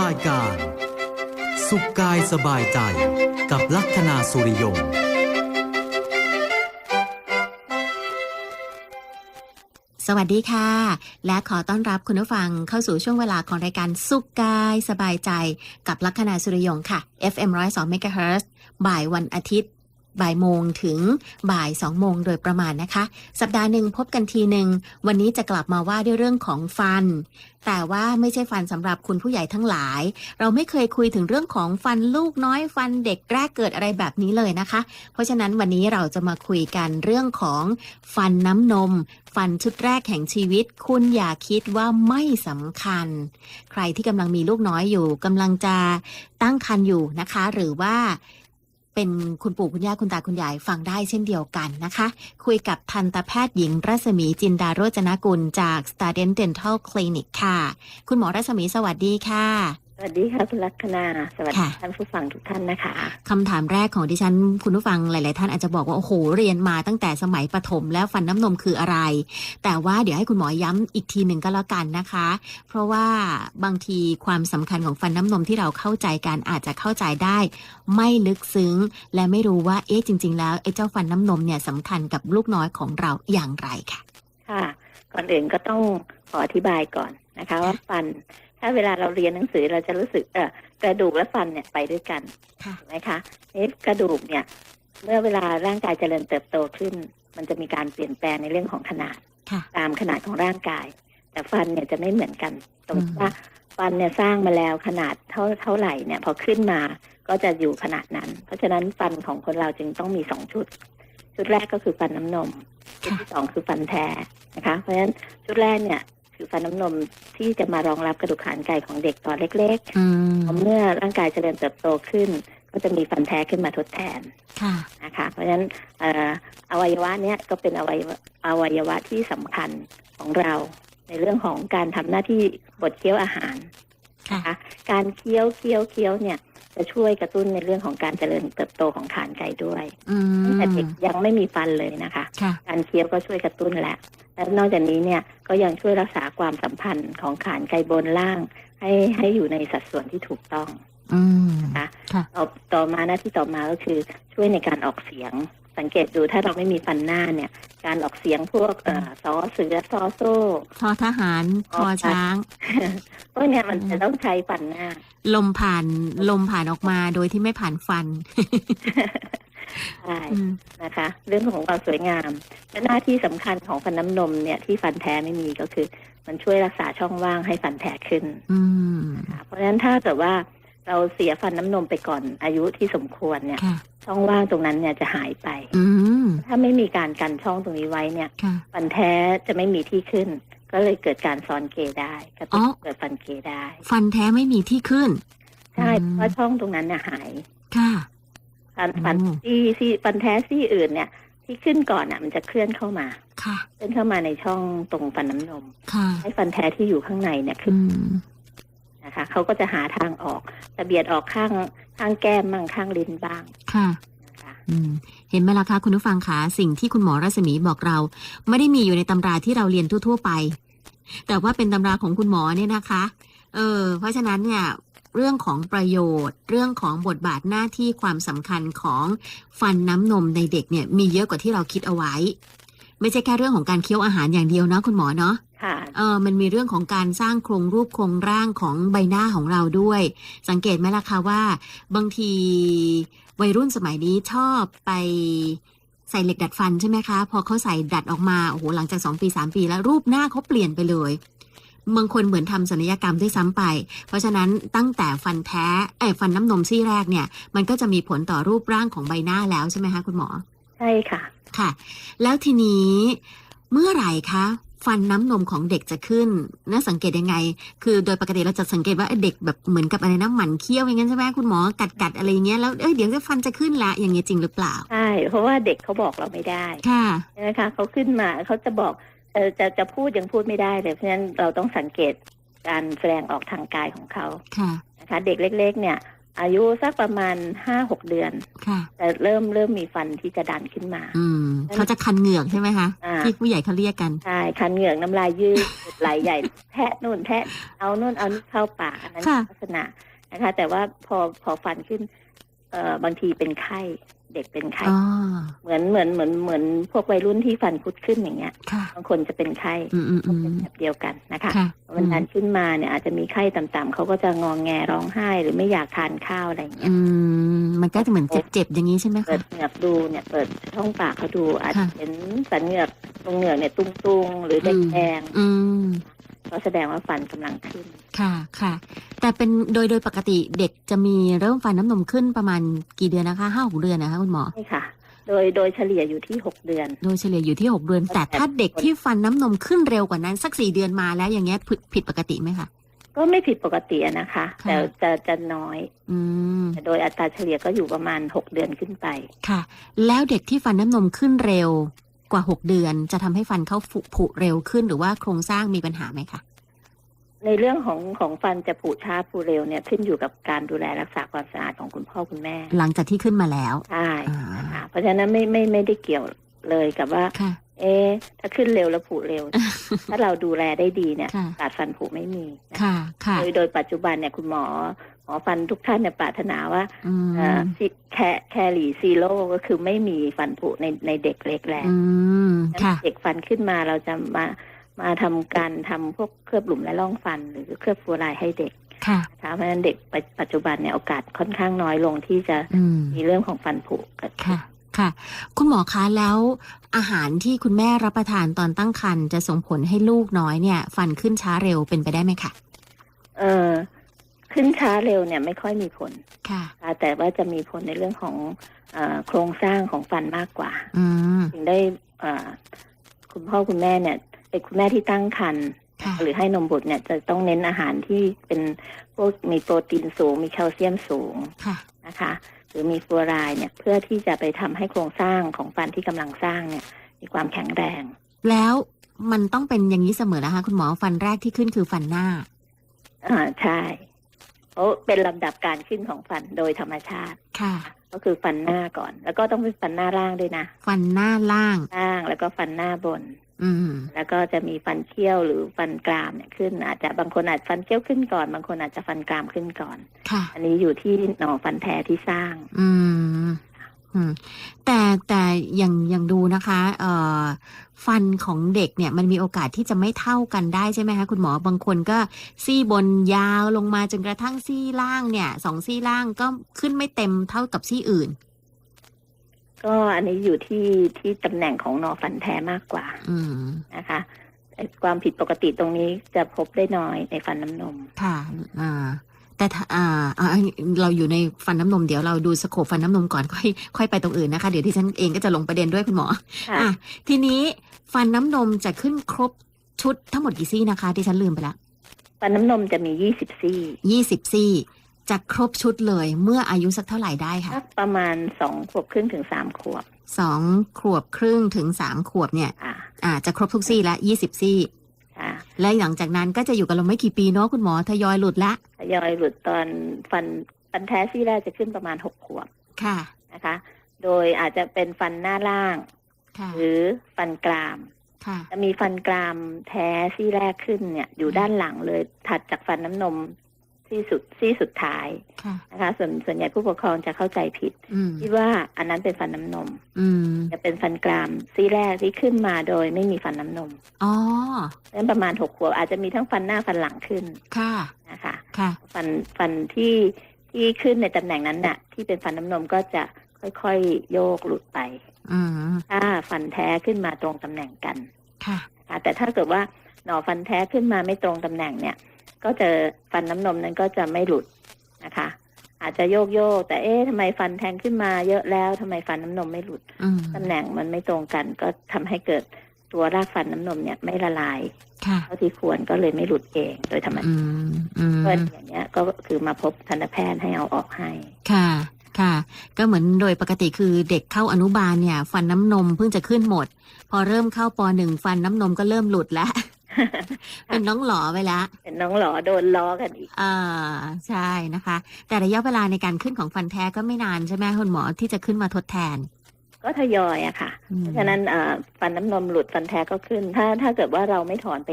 รายการ สุขกายสบายใจกับลัคนาสุริยงสวัสดีค่ะ และขอต้อนรับคุณผู้ฟังเข้าสู่ช่วงเวลาของรายการสุขกายสบายใจกับลัคนาสุริยงค่ะ FM 102 MHz บ่ายวันอาทิตย์ บ่ายโมงถึงบ่าย2โมงโดยประมาณนะคะ สัปดาห์หนึ่งพบกันทีหนึ่งวันนี้จะกลับมาว่าด้วยเรื่องของฟัน แต่ว่าไม่ใช่ฟันสำหรับคุณผู้ใหญ่ทั้งหลาย เราไม่เคยคุยถึงเรื่องของฟันลูกน้อยฟันเด็กแรกเกิดอะไรแบบนี้เลยนะคะ เพราะฉะนั้นวันนี้เราจะมาคุยกันเรื่องของฟันน้ำนม ฟันชุดแรกแห่งชีวิต คุณอย่าคิดว่าไม่สำคัญ ใครที่กำลังมีลูกน้อยอยู่กำลังจะตั้งครรภ์อยู่นะคะ หรือว่า เป็นคุณปู่คุณย่าคุณตาคุณยายฟังได้เช่นเดียวกันนะคะ คุยกับทันตแพทย์หญิงรัศมีจินดาโรจนกุลจาก Student Dental Clinic ค่ะ คุณหมอรัศมีสวัสดีค่ะ สวัสดีค่ะคุณลัคนาสวัสดีค่ะท่านผู้ฟังทุกท่านนะคะคำถามแรกของดิฉันคุณผู้ฟังหลาย ๆ ท่านอาจจะบอกว่าโอ้โหเรียนมาตั้งแต่สมัยประถมแล้วฟันน้ำนมคืออะไร แต่ว่าเดี๋ยวให้คุณหมอย้ำอีกทีหนึ่งก็แล้วกันนะคะ เพราะว่าบางทีความสำคัญของฟันน้ำนมที่เราเข้าใจกันอาจจะเข้าใจได้ ไม่ลึกซึ้ง และไม่รู้ว่าเอ๊ะจริง ๆ แล้วไอ้เจ้าฟันน้ำนมเนี่ยสำคัญกับลูกน้อยของเราอย่างไรค่ะ ค่ะ ก่อนอื่นก็ต้องขออธิบายก่อนนะคะ ว่าฟัน ถ้าเวลาเราเรียนหนังสือเราจะรู้สึกเออกระดูกและฟันเนี่ยไปด้วยกันค่ะถูกไหมคะเอ๊ะกระดูกเนี่ย เมื่อเวลาร่างกายเจริญเติบโตขึ้น มันจะมีการเปลี่ยนแปลงในเรื่องของขนาดค่ะตามขนาดของร่างกาย แต่ฟันเนี่ยจะไม่เหมือนกัน ตรงอืมที่ว่าฟันเนี่ยสร้างมาแล้วขนาดเท่าเท่าไหร่เนี่ย พอขึ้นมาก็จะอยู่ขนาดนั้น เพราะฉะนั้นฟันของคนเราจึงต้องมีสองชุด ชุดแรกก็คือฟันน้ำนมชุดที่สองคือฟันแท้นะคะ เพราะฉะนั้นชุดแรกเนี่ย คือฟันน้ำนมที่จะมารองรับกระดูกขานไก่ของเด็กตอนเล็กอืมๆพอเมื่อร่างกายเจริญเติบโตขึ้น ก็จะมีฟันแท้ขึ้นมาทดแทนค่ะ นะคะเพราะฉะนั้นเอ่ออวัยวะเนี้ยก็เป็นอวัยวะอวัยวะที่สำคัญของเรา ในเรื่องของการทำหน้าที่บดเคี้ยวอาหาร ค่ะ นะคะการเคี้ยวเคี้ยวเคี้ยวเนี่ยจะช่วยกระตุ้นในเรื่องของการเจริญเติบโตของขานไก่ด้วยอืตั้งแต่มเด็กยังไม่มีฟันเลยนะคะ ค่ะ การเคี้ยวก็ช่วยกระตุ้นแหละ และนอกจากนี้เนี่ยก็ยังช่วยรักษาความสัมพันธ์ของขานไกบนล่าง ให้ให้อยู่ในสัดส่วนที่ถูกต้องอืมนะคะค่ะต่อต่อมาหน้าที่ต่อมาก็คือช่วยในการออกเสียง สังเกตดูถ้าเราไม่มีฟันหน้าเนี่ย การออกเสียงพวกเอ่อซอเสือซอโซ่ทอทหารทอช้างพวกเนี้ยมันจะต้องใช้ฟันหน้า ลมผ่านลมผ่านออกมาโดยที่ไม่ผ่านฟัน ใช่อืมนะคะ เรื่องของความสวยงามและหน้าที่สำคัญของฟันน้ำนมเนี่ยที่ฟันแท้ไม่มีก็คือ มันช่วยรักษาช่องว่างให้ฟันแท้ขึ้นอืมค่ะเพราะฉะนั้นถ้าเกิดว่าเราเสียฟันน้ำนมไปก่อนอายุที่สมควรเนี่ยค่ะช่องว่างตรงนั้นเนี่ยจะหายไปอืมถ้าไม่มีการกันช่องตรงนี้ไว้เนี่ยค่ะฟันแท้จะไม่มีที่ขึ้น ก็เลยเกิดการซ้อนเกยได้กระตุ้นอ๋อเกิดฟันเกยได้ ฟันแท้ไม่มีที่ขึ้น ใช่อืมเพราะช่องตรงนั้นเนี่ยหาย ค่ะ ฟันฟันอืมซี่ซี่ฟันแท้ซี่อื่นเนี่ย ที่ขึ้นก่อนอะ มันจะเคลื่อนเข้ามาค่ะเคลื่อนเข้ามาในช่องตรงฟันน้ำนมค่ะให้ฟันแท้ที่อยู่ข้างในเนี่ยขึ้อืนมนะคะเขาก็จะหาทางออกจะเบียดออกข้างข้างแก้มบ้างข้างลิ้นบ้างค่ะนะคะอืมเห็นไหมล่ะคะคุณผู้ฟังคะสิ่งที่คุณหมอรัศมีบอกเรา ไม่ได้มีอยู่ในตำราที่เราเรียนทั่ว ๆ ไป แต่ว่าเป็นตำราของคุณหมอเนี่ยนะคะ เออ เพราะฉะนั้นเนี่ย เรื่องของประโยชน์ เรื่องของบทบาทหน้าที่ความสำคัญของฟันน้ำนมในเด็กเนี่ยมีเยอะกว่าที่เราคิดเอาไว้ ไม่ใช่แค่เรื่องของการเคี้ยวอาหารอย่างเดียวเนาะคุณหมอเนาะค่ะเออมันมีเรื่องของการสร้างโครงรูปโครงร่างของใบหน้าของเราด้วย สังเกตไหมล่ะคะว่า บางทีวัยรุ่นสมัยนี้ชอบไปใส่เหล็กดัดฟันใช่ไหมคะ พอเขาใส่ดัดออกมาโอ้โหหลังจากสองปีสามปีแล้วรูปหน้าเขาเปลี่ยนไปเลย บางคนเหมือนทำศัลยกรรมด้วยซ้ำไป เพราะฉะนั้นตั้งแต่ฟันแท้เอ้ยฟันน้ำนมซี่แรกเนี่ย มันก็จะมีผลต่อรูปร่างของใบหน้าแล้วใช่ไหมคะคุณหมอ ใช่ค่ะ ค่ะ แล้วทีนี้เมื่อไหร่คะฟันน้ำนมของเด็กจะขึ้นน่าสังเกตยังไง คือโดยปกติเราจะสังเกตว่าเอ้ยเด็กแบบเหมือนกับอะไรนะหมันเคี้ยวอย่างนั้นใช่ไหมคุณหมอกัดกัดๆอะไรอย่างเงี้ยแล้วเอ้ยเดี๋ยวจะฟันจะขึ้นละอย่างเงี้ยจริงหรือเปล่าใช่เพราะว่าเด็กเขาบอกเราไม่ได้ค่ะใช่ไหมคะเขาขึ้นมาเขาจะบอกเออ จะจะพูดยังพูดไม่ได้เลยเพราะฉะนั้นเราต้องสังเกตการแสดงออกทางกายของเขาค่ะนะคะเด็กเล็ก ๆ เนี่ย อายุสักประมาณห้าหกเดือนค่ะแต่เริ่มเริ่มมีฟันที่จะดันขึ้นมา อืมเขาจะคันเหงือกใช่ไหมคะอ่าที่ผู้ใหญ่เขาเรียกกันใช่คันเหงือกน้ำลายยืดไหลใหญ่แทะนู่นแทะเอานู่นเอานี่เข้าปากอันนั้นค่ะลักษณะนะคะ แต่ว่าพอพอฟันขึ้น เอ่อบางทีเป็นไข้ เด็กเป็นไข้อ๋อเหมือนเหมือนเหมือนเหมือนพวกวัยรุ่นที่ฟันคุดขึ้นอย่างเงี้ยค่ะบางคนจะเป็นไข้อืมอืมก็อืเป็นมแบบเดียวกันนะคะค่ะมันดันขึ้นมาเนี่ยอาจจะมีไข้ต่ำๆเขาก็จะงองแงร้องไห้ หรือไม่อยากทานข้าวอะไรอย่างเงี้ยอืมมันก็จะเหมือนเจ็บๆอย่างนี้ใช่ไหมเปิคะดเหงือกดูเนี่ยเปิดช่องปากเขาดูอาจจะค่ะเห็นสันเหงือกตรงเหงือกเนี่ยตุงๆหรืออืมแดงอืมๆ ก็แสดงว่าฟันกำลังขึ้น ค่ะค่ะ แต่เป็นโดยโดยปกติเด็กจะมีเริ่มฟันน้ำนมขึ้นประมาณกี่เดือนนะคะห้าหกเดือนนะคะคุณหมอใช่ค่ะ โดยโดยเฉลี่ยอยู่ที่หกเดือน โดยเฉลี่ยอยู่ที่หกเดือน แต่ถ้าเด็กที่ฟันน้ำนมขึ้นเร็วกว่านั้น สักสี่เดือนมาแล้วอย่างเงี้ยผิดผิดปกติไหมคะก็ไม่ผิดปกติอะนะคะค่ะแต่จะจะน้อยอืมแต่โดยอัตราเฉลี่ยก็อยู่ประมาณหกเดือนขึ้นไปค่ะ แล้วเด็กที่ฟันน้ำนมขึ้นเร็ว กว่าหกเดือน จะทำให้ฟันเขาผุผุเร็วขึ้นหรือว่าโครงสร้างมีปัญหาไหมคะในเรื่องของของฟันจะผุช้าผุเร็วเนี่ยขึ้นอยู่กับการดูแลรักษาความสะอาดของคุณพ่อคุณแม่ หลังจากที่ขึ้นมาแล้วใช่อ่านะคะเพราะฉะนั้นไม่ไม่ไม่ได้เกี่ยว เลยกับว่าค่ะเอ๊ะถ้าขึ้นเร็วแล้วผุเร็ว ถ้าเราดูแลได้ดีเนี่ยค่ะโอกาดฟันผุไม่มีนะค่ะค่ะโดยโดยปัจจุบันเนี่ยคุณหมอหมอฟันทุกท่านเนี่ยปรารถนาว่าอืมเอ่อซิแคแคลีซีโร่ก็คือไม่มีฟันผุในในเด็กเล็กแล้วอืมค่ะเด็กฟันขึ้นมาเราจะมามาทำการทำพวกเคลือบหลุมและร่องฟัน หรือเคลือบฟลูอไรด์ให้เด็กค่ะนะคะเพราะฉะนั้นเด็กปัจปัจจุบันเนี่ยโอกาสค่อนข้างน้อยลงที่จะอืมมีเรื่องของฟันผุเกิดขึ้น ค่ะค่ะ คุณหมอคะแล้วอาหารที่คุณแม่รับประทานตอนตั้งครรภ์จะส่งผลให้ลูกน้อยเนี่ย ฟันขึ้นช้าเร็วเป็นไปได้ไหมคะเออขึ้นช้าเร็วเนี่ยไม่ค่อยมีผลค่ะค่ะแต่ว่าจะมีผลในเรื่องของเออโครงสร้างของฟันมากกว่าอืมถึงได้เอ่อคุณพ่อคุณแม่เนี่ยเป็นคุณแม่ที่ตั้งครรภ์ค่ะหรือให้นมบุตรเนี่ยจะต้องเน้นอาหารที่เป็นพวกมีโปรตีนสูง มีแคลเซียมสูงค่ะนะคะห รือมีฟลูออไรด์เนี่ยเพื่อที่จะไปทำให้โครงสร้างของฟันที่กำลังสร้างเนี่ย มีความแข็งแรง แล้วมันต้องเป็นอย่างนี้เสมอนะคะ คุณหมอฟันแรกที่ขึ้นคือฟันหน้า อ่าใช่เพราะเป็นลำดับการขึ้นของฟันโดยธรรมชาติค่ะ ก็คือฟันหน้าก่อน แล้วก็ต้องเป็นฟันหน้าล่างด้วยนะ ฟันหน้าล่างล่างแล้วก็ฟันหน้าบนอืม แล้วก็จะมีฟันเคี้ยวหรือฟันกรามเนี่ยขึ้น อาจจะบางคนอาจฟันเคี้ยวขึ้นก่อน บางคนอาจจะฟันกรามขึ้นก่อนค่ะอันนี้อยู่ที่หน่อฟันแท้ที่สร้างอืมอืมแต่แต่อย่างอย่างดูนะคะเอ่อฟันของเด็กเนี่ยมันมีโอกาสที่จะไม่เท่ากันได้ใช่ไหมคะคุณหมอบางคนก็ซี่บนยาวลงมาจนกระทั่งซี่ล่างเนี่ยสองซี่ล่างก็ขึ้นไม่เต็มเท่ากับซี่อื่น ก็อันนี้อยู่ที่ที่ตำแหน่งของหนอฟันแท้มากกว่าอืมนะคะไอ้ความผิดปกติตรงนี้จะพบได้น้อยในฟันน้ำนม ค่ะอ่าแต่ถ้าอ่าอ่าเราอยู่ในฟันน้ำนมเดี๋ยวเราดูสโคปฟันน้ำนมก่อนค่อยค่อยไปตรงอื่นนะคะ เดี๋ยวที่ฉันเองก็จะลงประเด็นด้วยคุณหมอค่ะอะทีนี้ฟันน้ำนมจะขึ้นครบชุดทั้งหมดกี่ซี่นะคะที่ฉันลืมไปละฟันน้ำนมจะมียี่สิบซี่ยี่สิบซี่ จะครบชุดเลยเมื่ออายุสักเท่าไหร่ได้ค่ะสักประมาณสองขวบครึ่งถึงสามขวบสองขวบครึ่งถึงสามขวบเนี่ย อ่าอ่าจะครบทุกซี่ละยี่สิบซี่ค่ะและหลังจากนั้นก็จะอยู่กับเราไม่กี่ปีเนาะคุณหมอทยอยหลุดละทยอยหลุดตอนฟันฟันแท้ซี่แรกจะขึ้นประมาณหกขวบค่ะนะคะ โดยอาจจะเป็นฟันหน้าล่างค่ะหรือฟันกรามค่ะจะมีฟันกรามแท้ซี่แรกขึ้นเนี่ย อยู่ด้านหลังเลยถัดจากฟันน้ำนม ซี่สุดซี่สุดท้ายค่ะนะคะ ส่วนส่วนใหญ่ผู้ปกครองจะเข้าใจผิดอืมคิดว่าอันนั้นเป็นฟันน้ำนมอืมจะเป็นฟันกรามซี่แรกที่ขึ้นมาโดยไม่มีฟันน้ำนมอ๋อนั้นประมาณหกขวบอาจจะมีทั้งฟันหน้าฟันหลังขึ้นค่ะนะคะค่ะ ฟันฟันที่ที่ขึ้นในตำแหน่งนั้นน่ะ ที่เป็นฟันน้ำนมก็จะค่อยๆโยกหลุดไปอืมถ้าฟันแท้ขึ้นมาตรงตำแหน่งกัน ค่ะนะคะแต่ถ้าเกิดว่าหน่อฟันแท้ขึ้นมาไม่ตรงตำแหน่งเนี่ย ก็จะฟันน้ำนมนั้นก็จะไม่หลุดนะคะ อาจจะโยกโยกแต่เอ๊ะทำไมฟันแทงขึ้นมาเยอะแล้วทำไมฟันน้ำนมไม่หลุดอืมตำแหน่งมันไม่ตรงกัน ก็ทำให้เกิดตัวรากฟันน้ำนมเนี่ยไม่ละลายค่ะเท่าที่ควรก็เลยไม่หลุดเองโดยธรรมอืชาติมอืมเพื่อนอย่างเงี้ยก็คือมาพบทันตแพทย์ให้เอาออกให้ค่ะค่ะ ก็เหมือนโดยปกติคือเด็กเข้าอนุบาลเนี่ย ฟันน้ำนมเพิ่งจะขึ้นหมด พอเริ่มเข้าปหนึ่งฟันน้ำนมก็เริ่มหลุดแล้ว เป็นน้องหลอไปละเป็นน้องหลอโดนล้อกันอีกอ่าใช่นะคะ แต่ระยะเวลาในการขึ้นของฟันแท้ก็ไม่นานใช่ไหมคุณหมอที่จะขึ้นมาทดแทน ก็ทยอยอะค่ะอืมเพราะฉะนั้นเอ่อฟันน้ำนมหลุดฟันแท้ก็ขึ้น ถ้าถ้าเกิดว่าเราไม่ถอนไป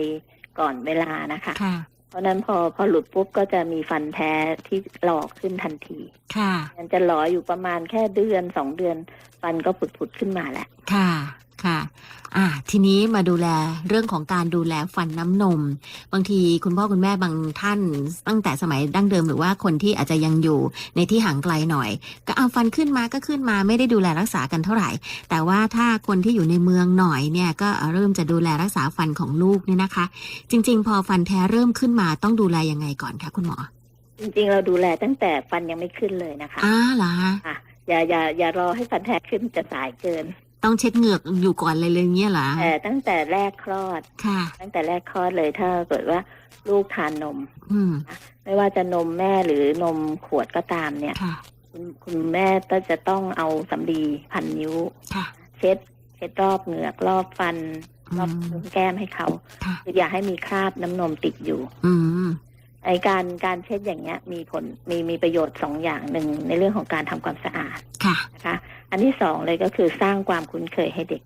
ก่อนเวลานะคะค่ะเพราะฉะนั้นพอพอหลุดปุ๊บก็จะมีฟันแท้ที่หลอกขึ้นทันที ค่ะมันจะหลออยู่ประมาณแค่เดือนสองเดือน ฟันก็ผุดๆขึ้นมาแหละ ค่ะ ค่ะอ่าทีนี้มาดูแลเรื่องของการดูแลฟันน้ำนม บางทีคุณพ่อคุณแม่บางท่าน ตั้งแต่สมัยดั้งเดิมหรือว่าคนที่อาจจะยังอยู่ในที่ห่างไกลหน่อย ก็เอาฟันขึ้นมาก็ขึ้นมาไม่ได้ดูแลรักษากันเท่าไหร่ แต่ว่าถ้าคนที่อยู่ในเมืองหน่อยเนี่ยก็เริ่มจะดูแลรักษาฟันของลูกเนี่ยนะคะ จริง ๆ พอฟันแท้เริ่มขึ้นมาต้องดูแลยังไงก่อนคะคุณหมอ จริงๆ เราดูแลตั้งแต่ฟันยังไม่ขึ้นเลยนะคะอ้าเหรอคะอะอย่าอย่าอย่ารอให้ฟันแท้ขึ้นจะสายเกิน ต้องเช็ดเหงือกอยู่ก่อนเลยเลยเงี้ยเหรอแต่ตั้งแต่แรกคลอดค่ะ ตั้งแต่แรกคลอดเลยถ้าเกิดว่าลูกทานนม อืมไม่ว่าจะนมแม่หรือนมขวดก็ตามเนี่ยค่ะ คุณคุณแม่ก็จะต้องเอาสำลีพันนิ้ว ค่ะ เช็ด เช็ดรอบเหงือกรอบฟัน รอบอืมพุ้งแก้มให้เขาค่ะ คืออย่าให้มีคราบน้ำนมติดอยู่ อืม ไอการการเช็ดอย่างเงี้ยมีผลมีมีประโยชน์สองอย่างหนึ่งในเรื่องของการทำความสะอาดค่ะ นะคะ อันที่สองเลยก็คือสร้างความคุ้นเคยให้เด็ก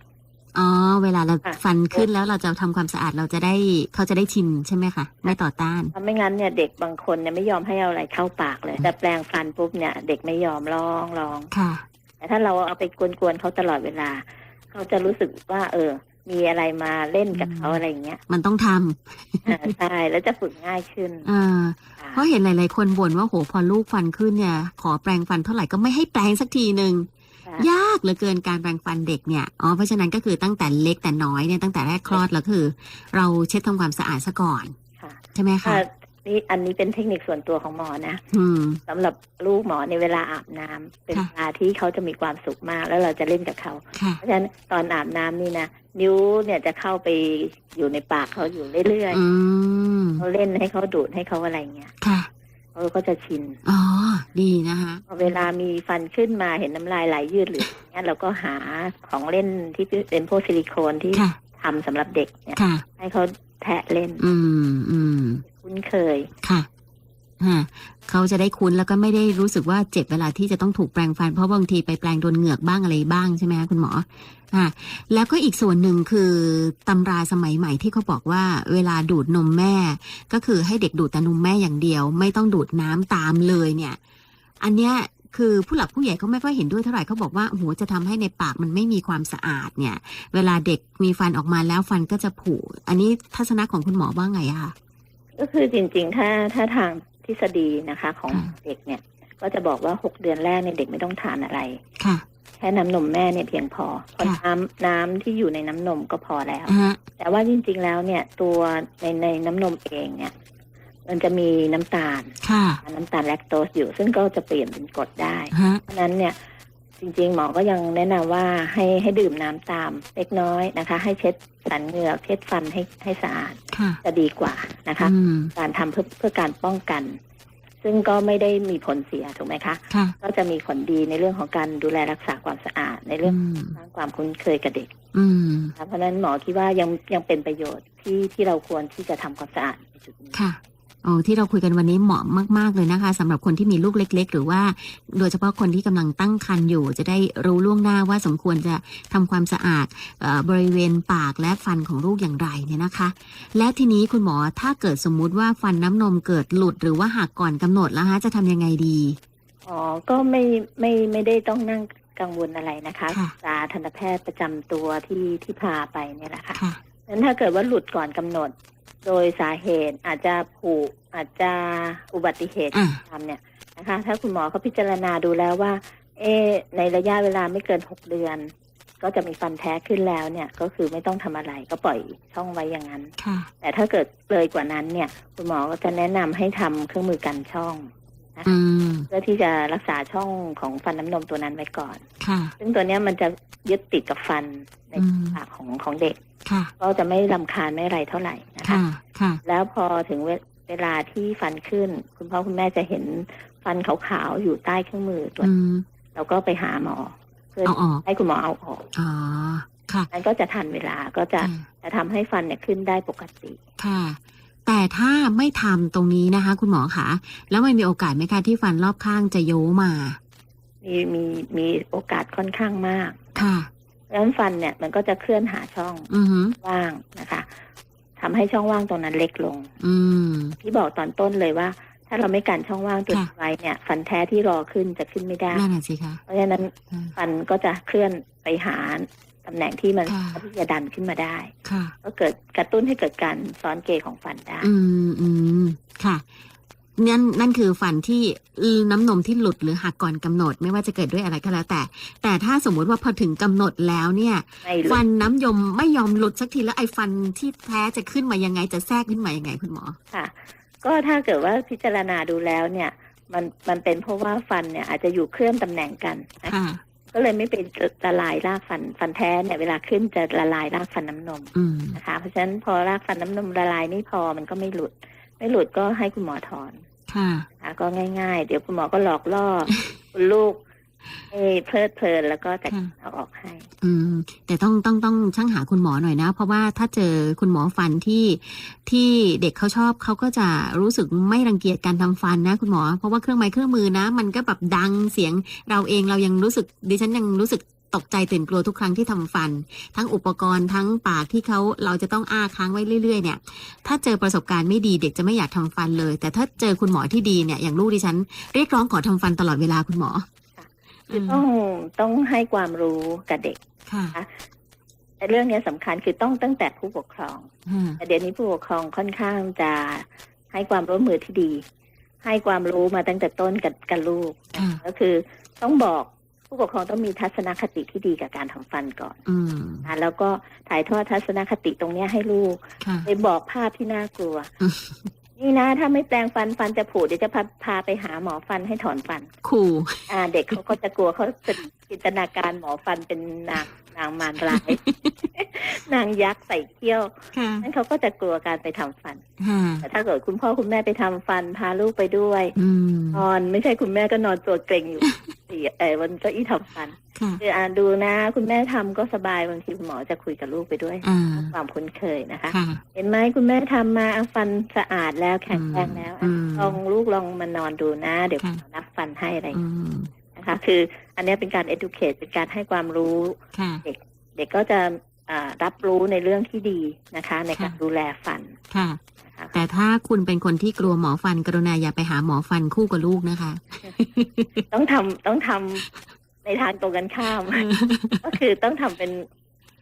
อ๋อ เวลาเราค่ะฟันขึ้นแล้วเราจะทำความสะอาดเราจะได้เขาจะได้ชินใช่ไหมคะไม่ต่อต้านถ้าไม่งั้นเนี่ยเด็กบางคนเนี่ยไม่ยอมให้เอาอะไรเข้าปากเลย แต่แปลงฟันปุ๊บเนี่ย เด็กไม่ยอมร้องร้องค่ะ แต่ถ้าเราเอาไปกวนๆเขาตลอดเวลา เขาจะรู้สึกว่า เออ มีอะไรมาเล่นกับเขาอะไรอย่างเงี้ย มันต้องทำอ่าใช่แล้วจะฝึกง่ายขึ้นเออค่ะเพราะเห็นหลาย ๆ คนบ่นว่าโหพอลูกฟันขึ้นเนี่ย ขอแปรงฟันเท่าไหร่ก็ไม่ให้แปรงสักทีหนึ่งค่ะ ยากเหลือเกินการแปรงฟันเด็กเนี่ยอ๋อเพราะฉะนั้นก็คือตั้งแต่เล็กแต่น้อยเนี่ยตั้งแต่แรกคลอดแล้วคือ เราเช็ดทำความสะอาดซะก่อนค่ะใช่ไหมคะอ่านี่อันนี้เป็นเทคนิคส่วนตัวของหมอนะอืมสำหรับลูกหมอในเวลาอาบน้ำเป็นค่ะเวลาที่เขาจะมีความสุขมากแล้วเราจะเล่นกับเขาค่ะเพราะฉะนั้นตอนอาบน้ำนี่นะนิ้วเนี่ยจะเข้าไปอยู่ในปากเขาอยู่เรื่อยอืมๆเขาเล่นให้เขาดูดให้เขาอะไรเงี้ยค่ะ เขาก็จะชิน อ๋อ ดีนะคะพอเวลามีฟันขึ้นมาเห็นน้ำลายไหลยืดหรืออย่างเงี้ยเราก็หาของเล่นที่เป็นพวกซิลิโคนที่ค่ะ ทำสำหรับเด็กเนี่ยค่ะ ให้เขาแทะเล่นอืมอืมคุ้นเคย ค่ะฮะ เขาจะได้คุ้นแล้วก็ไม่ได้รู้สึกว่าเจ็บเวลาที่จะต้องถูกแปรงฟัน เพราะบางทีไปแปรงโดนเหงือกบ้างอะไรบ้างใช่ไหมคะคุณหมออะแล้วก็อีกส่วนหนึ่งคือตำราสมัยใหม่ที่เขาบอกว่าเวลาดูดนมแม่ ก็คือให้เด็กดูดแต่นมแม่อย่างเดียว ไม่ต้องดูดน้ำตามเลยเนี่ย อันเนี้ยคือผู้หลักผู้ใหญ่เขาไม่ค่อยเห็นด้วยเท่าไหร่เขาบอกว่าโอ้โหจะทำให้ในปากมันไม่มีความสะอาดเนี่ย เวลาเด็กมีฟันออกมาแล้วฟันก็จะผุอันนี้ทัศนะของคุณหมอว่าไงอะคะก็คือจริงๆ ถ้าถ้าทาง ทฤษฎีนะคะของค่ะเด็กเนี่ย ก็จะบอกว่าหกเดือนแรกเนี่ยเด็กไม่ต้องทานอะไรค่ะแค่น้ำนมแม่เนี่ยเพียงพอเพราะค่ะน้ำน้ำที่อยู่ในน้ำนมก็พอแล้วฮะแต่ว่าจริง ๆ แล้วเนี่ย ตัวในในน้ำนมเองเนี่ย มันจะมีน้ำตาลค่ะน้ำตาลแลคโตสอยู่ ซึ่งก็จะเปลี่ยนเป็นกรดได้ฮะเพราะฉะนั้นเนี่ย จริงๆ หมอก็ยังแนะนำว่าให้ให้ดื่มน้ำตามเล็กน้อยนะคะ ให้เช็ดสันเหงือกเช็ดฟันให้ให้สะอาดค่ะจะดีกว่านะคะอืมการทำเพื่อเพื่อการป้องกัน ซึ่งก็ไม่ได้มีผลเสียถูกไหมคะค่ะก็จะมีผลดีในเรื่องของการดูแลรักษาความสะอาด ในเรื่องอืมสร้างความคุ้นเคยกับเด็กอืมนะคะเพราะฉะนั้นหมอคิดว่ายังยังเป็นประโยชน์ที่ที่เราควรที่จะทำความสะอาดในจุดนี้ค่ะ โอ้ที่เราคุยกันวันนี้เหมาะมาก ๆ เลยนะคะสำหรับคนที่มีลูกเล็ก ๆ หรือว่า โดยเฉพาะคนที่กำลังตั้งครรภ์อยู่ จะได้รู้ล่วงหน้าว่าสมควรจะทำความสะอาดเอ่อบริเวณปากและฟันของลูกอย่างไรเนี่ยนะคะ และทีนี้คุณหมอถ้าเกิดสมมุติว่าฟันน้ำนมเกิดหลุดหรือว่าหักก่อนกำหนดแล้วฮะจะทำยังไงดีอ๋อก็ไม่ไม่ไม่ได้ต้องนั่งกังวลอะไรนะคะค่ะตาทันตแพทย์ประจำตัวที่ที่พาไปเนี่ยแหละค่ะค่ะนั้นถ้าเกิดว่าหลุดก่อนกำหนด โดยสาเหตุอาจจะผูกอาจจะอุบัติเหตุอะทำเนี่ยนะคะ ถ้าคุณหมอเขาพิจารณาดูแล้วว่า เอะในระยะเวลาไม่เกินหกเดือน ก็จะมีฟันแท้ขึ้นแล้วเนี่ย ก็คือไม่ต้องทำอะไรก็ปล่อยช่องไว้อย่างนั้นค่ะแต่ถ้าเกิดเลยกว่านั้นเนี่ย คุณหมอก็จะแนะนำให้ทำเครื่องมือกันช่อง อืมเพื่อที่จะรักษาช่องของฟันน้ำนมตัวนั้นไว้ก่อนค่ะซึ่งตัวเนี้ยมันจะยึดติดกับฟันในอืมปากของของเด็กค่ะก็จะไม่ลำคาญไม่อะไรเท่าไหร่นะคะค่ะค่ะแล้วพอถึงเวเวลาที่ฟันขึ้น คุณพ่อคุณแม่จะเห็นฟันขาวๆอยู่ใต้เครื่องมือตัวอืมเราก็ไปหาหมอ เพื่อเอาออกให้คุณหมอเอาออกอ๋อค่ะนั้นก็จะทันเวลาก็จะค่ะจะทำให้ฟันเนี่ยขึ้นได้ปกติ ค่ะ แต่ถ้าไม่ทำตรงนี้นะคะ คุณหมอคะแล้วมันมีโอกาสไหมคะที่ฟันรอบข้างจะโยมา มีมีมีโอกาสค่อนข้างมาก ค่ะเพราะฉะนั้นฟันเนี่ยมันก็จะเคลื่อนหาช่องอือหือว่างนะคะทำให้ช่องว่างตรงนั้นเล็กลง อืมที่บอกตอนต้นเลยว่า ถ้าเราไม่กันช่องว่างตัวนี้ค่ะไว้เนี่ย ฟันแท้ที่รอขึ้นจะขึ้นไม่ได้นั่นน่ะสิคะเพราะฉะนั้นค่ะฟันก็จะเคลื่อนไปหา ตำแหน่งที่มันค่ะสามารถที่จะดันขึ้นมาได้ค่ะก็เกิดกระตุ้นให้เกิดการซ้อนเกยของฟันได้ อืมอืมค่ะนั่นนั่นคือฟันที่น้ำนมที่หลุดหรือหักก่อนกำหนด ไม่ว่าจะเกิดด้วยอะไรก็แล้วแต่ แต่ถ้าสมมุติว่าพอถึงกำหนดแล้วเนี่ยไม่รู้ฟันน้ำยมไม่ยอมหลุดสักทีแล้วไอ้ฟันที่แท้จะขึ้นมายังไงจะแทรกขึ้นมายังไงคุณหมอค่ะ ก็ถ้าเกิดว่าพิจารณาดูแล้วเนี่ย มันมันเป็นเพราะว่าฟันเนี่ยอาจจะอยู่เคลื่อนตำแหน่งกันนะค่ะ ก็เลยไม่เป็นละลายรากฟันฟันแท้เนี่ยเวลาขึ้นจะละลายรากฟันน้ำนมอืมนะคะเพราะฉะนั้นพอรากฟันน้ำนมละลายไม่พอมันก็ไม่หลุด ไม่หลุดก็ให้คุณหมอถอนค่ะนะคะก็ง่าย ๆ เดี๋ยวคุณหมอก็หลอกล่อคุณลูกให้ เพลิดเพลินแล้วก็จะค่ะเอาออกให้ อืม แต่ต้องต้องต้องช่างหาคุณหมอหน่อยนะ เพราะว่าถ้าเจอคุณหมอฟันที่ที่เด็กเขาชอบเขาก็จะรู้สึกไม่รังเกียจการทำฟันนะ คุณหมอ เพราะว่าเครื่องไม้เครื่องมือนะ มันก็แบบดังเสียงเราเองเรายังรู้สึกดิฉันยังรู้สึกตกใจตื่นกลัวทุกครั้งที่ทำฟัน ทั้งอุปกรณ์ทั้งปากที่เขาเราจะต้องอ้าค้างไว้เรื่อยๆ เนี่ย ถ้าเจอประสบการณ์ไม่ดีเด็กจะไม่อยากทำฟันเลย แต่ถ้าเจอคุณหมอที่ดีเนี่ยอย่างลูกดิฉันเรียกร้องขอทำฟันตลอดเวลาคุณหมอ คือต้องต้องให้ความรู้กับเด็กค่ะแต่เรื่องนี้สำคัญคือต้องตั้งแต่ผู้ปกครองค่ะแต่เดี๋ยวนี้ผู้ปกครองค่อนข้างจะให้ความร่วมมือที่ดี ให้ความรู้มาตั้งแต่ต้นกับกับลูกค่ะก็คือต้องบอกผู้ปกครองต้องมีทัศนคติที่ดีกับการทำฟันก่อนอืมนะแล้วก็ถ่ายทอดทัศนคติตรงเนี้ยให้ลูกค่ะไปบอกภาพที่น่ากลัวอืม นี่นะ ถ้าไม่แปลงฟันฟันจะผุเดี๋ยวจะพาพาไปหาหมอฟันให้ถอนฟัน ขู่อ่า เด็กเขาก็จะกลัวเขาจะจินตนาการหมอฟันเป็นนางนางมารร้าย นางยักษ์ใส่เขี้ยวค่ะนั่นเขาก็จะกลัวการไปทำฟัน ค่ะแต่ถ้าเกิดคุณพ่อคุณแม่ไปทำฟัน พาลูกไปด้วย อืม นอนไม่ใช่คุณแม่ก็นอนตัวเกร็งอยู่ สี่เออวันเก็อี้ทำฟันค่ะคืออ่านดูนะ คุณแม่ทำก็สบายบางทีคุณหมอจะคุยกับลูกไปด้วยอ่าความคุ้นเคยนะคะค่ะเห็นไหมคุณแม่ทำมาอะฟันสะอาดแล้วแข็งแรงแล้วอะอืมลองลูกลองมานอนดูนะ เดี๋ยวค่ะหมอนับฟันให้อะไรอย่างอืเงี้ยมนะคะ คืออันเนี้ยเป็นการ educate เป็นการให้ความรู้ค่ะเด็กก็จะอ่ารับรู้ในเรื่องที่ดีนะคะ ในการค่ะดูแลฟันค่ะนะคะ แต่ถ้าคุณเป็นคนที่กลัวหมอฟันกรุณาอย่าไปหาหมอฟันคู่กับลูกนะคะ ต้องทำต้องทำในทางตรงกันข้าม ก็คือต้องทำเป็น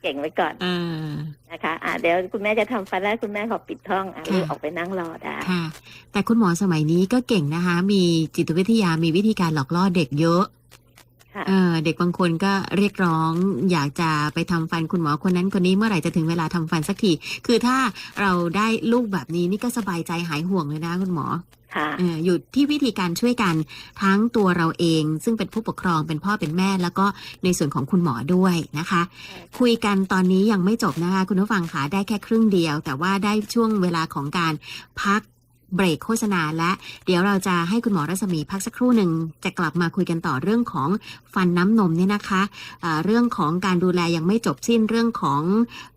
เก่งไว้ก่อนเออนะคะ อ่าเดี๋ยวคุณแม่จะทำฟันแล้วคุณแม่ขอปิดท้องอะค่ะลูกออกไปนั่งรอได้ค่ะแต่คุณหมอสมัยนี้ก็เก่งนะคะ มีจิตวิทยามีวิธีการหลอกล่อเด็กเยอะค่ะ เออเด็กบางคนก็เรียกร้องอยากจะไปทำฟันคุณหมอคนนั้นคนนี้เมื่อไหร่จะถึงเวลาทำฟันสักที คือถ้าเราได้ลูกแบบนี้นี่ก็สบายใจหายห่วงเลยนะคุณหมอค่ะเอออยู่ที่วิธีการช่วยกันทั้งตัวเราเอง ซึ่งเป็นผู้ปกครองเป็นพ่อเป็นแม่ แล้วก็ในส่วนของคุณหมอด้วยนะคะ คุยกันตอนนี้ยังไม่จบนะคะ คุณผู้ฟังคะได้แค่ครึ่งเดียว แต่ว่าได้ช่วงเวลาของการพัก เบรกโฆษณาและ เดี๋ยวเราจะให้คุณหมอรัศมีพักสักครู่หนึ่งจะกลับมาคุยกันต่อเรื่องของฟันน้ำนมเนี่ยนะคะอ่าเรื่องของการดูแลยังไม่จบสิ้นเรื่องของ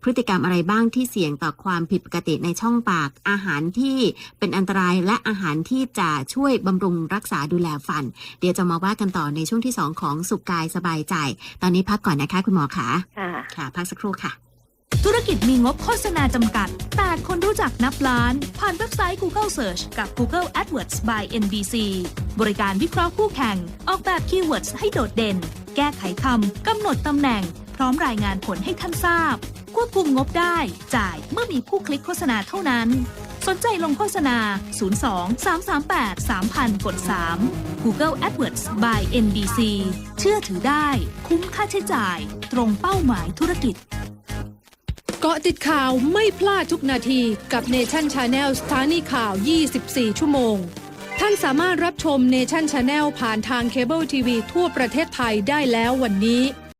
พฤติกรรมอะไรบ้างที่เสี่ยงต่อความผิดปกติในช่องปากอาหารที่เป็นอันตรายและอาหารที่จะช่วยบำรุงรักษาดูแลฟัน เดี๋ยวจะมาว่ากันต่อในช่วงที่สองของสุขกายสบายใจ ตอนนี้พักก่อนนะคะ คุณหมอขาค่ะค่ะพักสักครู่ค่ะ ธุรกิจมีงบโฆษณาจำกัด แต่คนรู้จักนับล้าน ผ่านเว็บไซต์ Google Search กับ Google AdWords by NBC บริการวิเคราะห์คู่แข่ง ออกแบบคีย์เวิร์ดให้โดดเด่น แก้ไขคำ กำหนดตำแหน่ง พร้อมรายงานผลให้ท่านทราบ ควบคุมงบได้ จ่ายเมื่อมีผู้คลิกโฆษณาเท่านั้น สนใจลงโฆษณา 02 338 3000 กด 3 Google AdWords by NBC เชื่อถือได้ คุ้มค่าใช้จ่าย ตรงเป้าหมายธุรกิจ กาะติดข่าวไม่พลาดทุกนาทีกับ Nation Channel สถานีข่าว 24 ชั่วโมง ท่านสามารถรับชม Nation Channel ผ่านทางเคเบิลทีวีทั่วประเทศไทยได้แล้ววันนี้